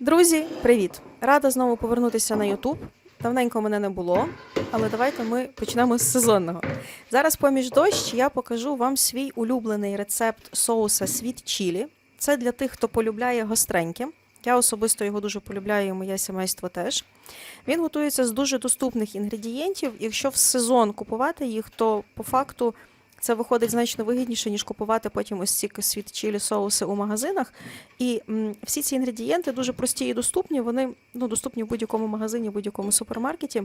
Друзі, привіт! Рада знову повернутися на YouTube. Давненько мене не було, але давайте ми почнемо з сезонного. Зараз поміж дощ я покажу вам свій улюблений рецепт соуса світ чілі. Це для тих, хто полюбляє гостреньке. Я особисто його дуже полюбляю, і моє сімейство теж. Він готується з дуже доступних інгредієнтів. Якщо в сезон купувати їх, то по факту це виходить значно вигідніше, ніж купувати потім ось ці світ чілі соуси у магазинах. І м, всі ці інгредієнти дуже прості і доступні. Вони ну, доступні в будь-якому магазині, в будь-якому супермаркеті.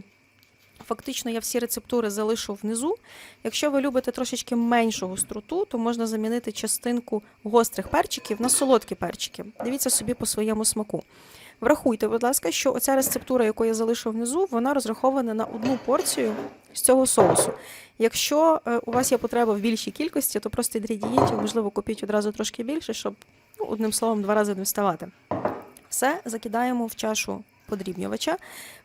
Фактично, я всі рецептури залишу внизу. Якщо ви любите трошечки меншу гостроту, то можна замінити частинку гострих перчиків на солодкі перчики. Дивіться собі по своєму смаку. Врахуйте, будь ласка, що оця рецептура, яку я залишу внизу, вона розрахована на одну порцію з цього соусу. Якщо е, у вас є потреба в більшій кількості, то просто інгредієнтів, можливо, купіть одразу трошки більше, щоб ну, одним словом два рази не вставати. Все закидаємо в чашу подрібнювача.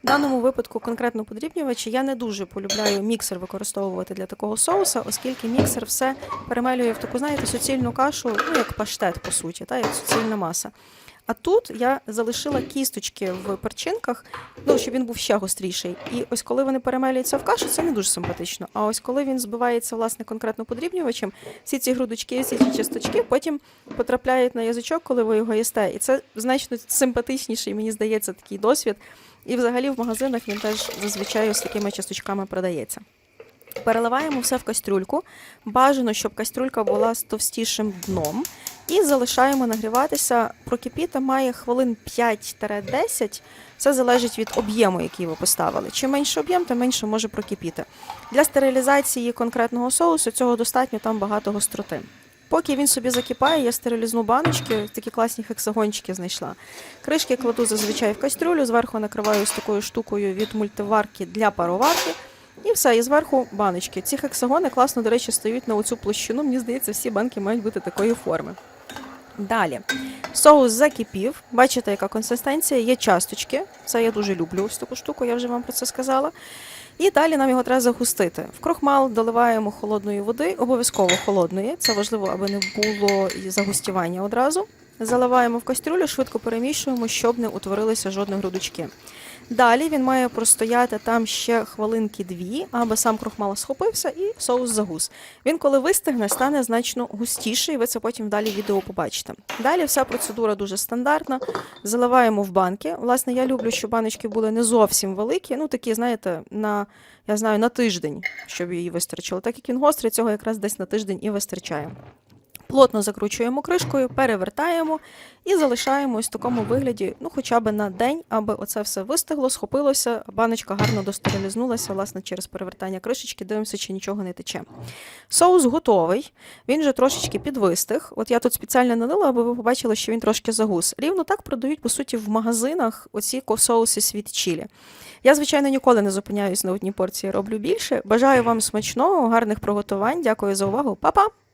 В даному випадку конкретно подрібнювачі я не дуже полюбляю міксер використовувати для такого соуса, оскільки міксер все перемелює в таку, знаєте, суцільну кашу, ну як паштет, по суті, та, як суцільна маса. А тут я залишила кісточки в перчинках, ну, щоб він був ще гостріший. І ось коли вони перемелюються в кашу, це не дуже симпатично. А ось коли він збивається власне конкретно подрібнювачем, всі ці грудочки, всі ці часточки потім потрапляють на язичок, коли ви його їсте. І це значно симпатичніший, мені здається, такий досвід. І взагалі в магазинах він теж зазвичай з такими часточками продається. Переливаємо все в кастрюльку. Бажано, щоб кастрюлька була з товстішим дном. І залишаємо нагріватися. Прокипіти має хвилин 5-10. Це залежить від об'єму, який ви поставили. Чим менше об'єм, тим менше може прокипіти. Для стерилізації конкретного соусу цього достатньо там багато гостроти. Поки він собі закипає, я стерилізну баночки, такі класні хексагончики знайшла. Кришки кладу зазвичай в кастрюлю, зверху накриваю з такою штукою від мультиварки для пароварки. І все, і зверху баночки. Ці хексагони класно, до речі, стають на оцю площину. Мені здається, всі банки мають бути такої форми. Далі. Соус закипів. Бачите, яка консистенція? Є часточки. Це я дуже люблю ось таку штуку, я вже вам про це сказала. І далі нам його треба загустити. В крохмал доливаємо холодної води, обов'язково холодної. Це важливо, аби не було загустівання одразу. Заливаємо в кастрюлю, швидко перемішуємо, щоб не утворилися жодні грудочки. Далі він має простояти там ще хвилинки дві, аби сам крохмал схопився і соус загус. Він, коли вистигне, стане значно густіший, ви це потім далі відео побачите. Далі вся процедура дуже стандартна. Заливаємо в банки. Власне, я люблю, щоб баночки були не зовсім великі, ну такі, знаєте, на я знаю, на тиждень, щоб її вистачило. Так як він гострий, цього якраз десь на тиждень і вистачає. Плотно закручуємо кришкою, перевертаємо і залишаємо ось в такому вигляді, ну хоча б на день, аби оце все вистигло, схопилося, баночка гарно достерилізнулася, власне, через перевертання кришечки, дивимося, чи нічого не тече. Соус готовий, він вже трошечки підвистиг. От я тут спеціально налила, аби ви побачили, що він трошки загус. Рівно так продають, по суті, в магазинах оці соуси світ чілі. Я, звичайно, ніколи не зупиняюсь на одній порції, роблю більше. Бажаю вам смачного, гарних приготувань. Дякую за увагу. Па-па!